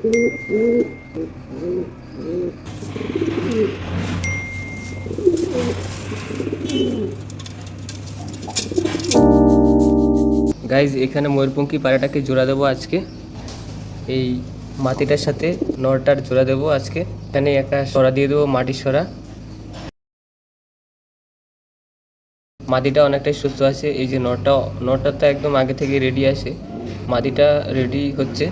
Guys এখানে ময়ূরপঙ্খী পাড়াটাকে জোড়া দেবো আজকে। এই মাটিটার সাথে নরটার জোড়া দেবো আজকে। এখানে একটা সরা দিয়ে দেবো মাটির সরা। মাটিটা অনেকটাই সুস্থ আছে, এই যে নরটা নরটা তো একদম আগে থেকে রেডি আছে। মাটিটা রেডি হচ্ছে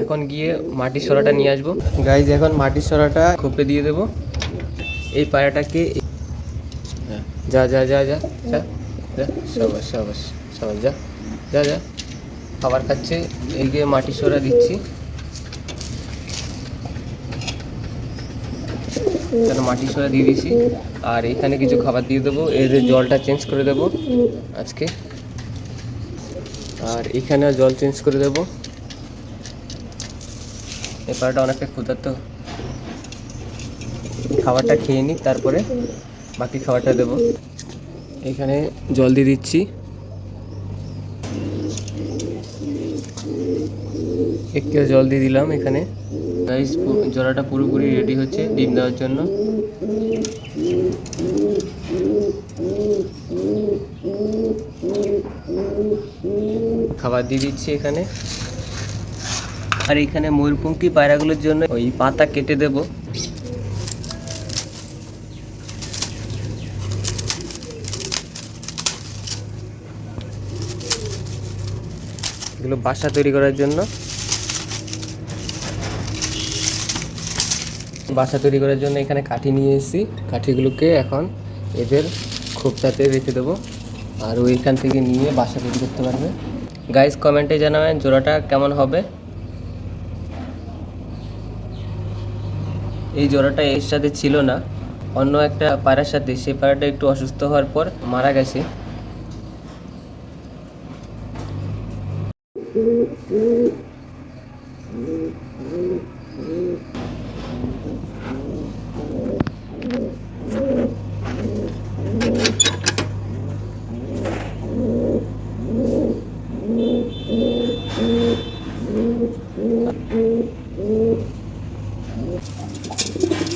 এখন গিয়ে মাটির সরাটা নিয়ে আসব। গাইজ এখন মাটির সরাটা খোপে দিয়ে দেবো। এই পায়রাটাকে যা যা যা যা যা যা সাবাস সাবাস সাবাস যা যা যা। খাবার খাচ্ছে এই গিয়ে মাটির সরা দিচ্ছি। তাহলে মাটির সরা দিয়ে দিয়েছি। আর এখানে কিছু খাবার দিয়ে দেবো। এর জলটা চেঞ্জ করে দেবো আজকে। আর এখানে জল চেঞ্জ করে দেবো। এই পাড়াটা অনেকটা ক্ষুধার্ত। খাবারটা খেয়ে নিই, তারপরে বাকি খাবারটা দেবো। এখানে জল দিয়ে দিচ্ছি। একটু জল দিয়ে দিলাম এখানে। রাইস জলাটা পুরোপুরি রেডি হচ্ছে, ডিম দেওয়ার জন্য। খাবার দিয়ে দিচ্ছি এখানে। আর এখানে ময়ূরপঙ্খী পায়রাগুলোর জন্য ওই পাতা কেটে দেব। এগুলো বাসা তৈরি করার জন্য। বাসা তৈরি করার জন্য এখানে কাঠি নিয়ে এসেছি। কাঠিগুলোকে এখন এদের খোপটাতে রেখে দেবো। আর ওইখান থেকে নিয়ে বাসা তৈরি করতে পারবে। গাইস কমেন্টে জানাবেন জোড়াটা কেমন হবে। এই জোড়াটা এর সাথে ছিল না। অন্য একটা পাড়ার সাথে। সে পাড়াটা একটু অসুস্থ হওয়ার পর মারা গেছে।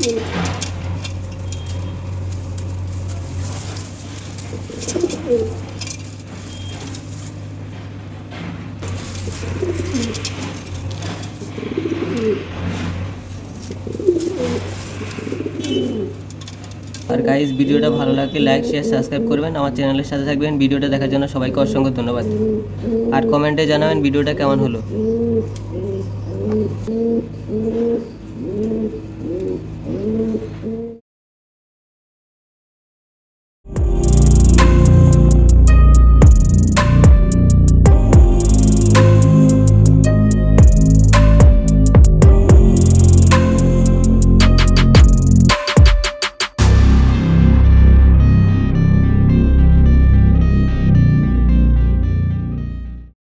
আর গাইজ ভিডিওটা ভালো লাগলে লাইক শেয়ার সাবস্ক্রাইব করবেন। আমার চ্যানেলের সাথে থাকবেন। ভিডিওটা দেখার জন্য সবাইকে অসংখ্য ধন্যবাদ। আর কমেন্টে জানাবেন ভিডিওটা কেমন হলো। Mm.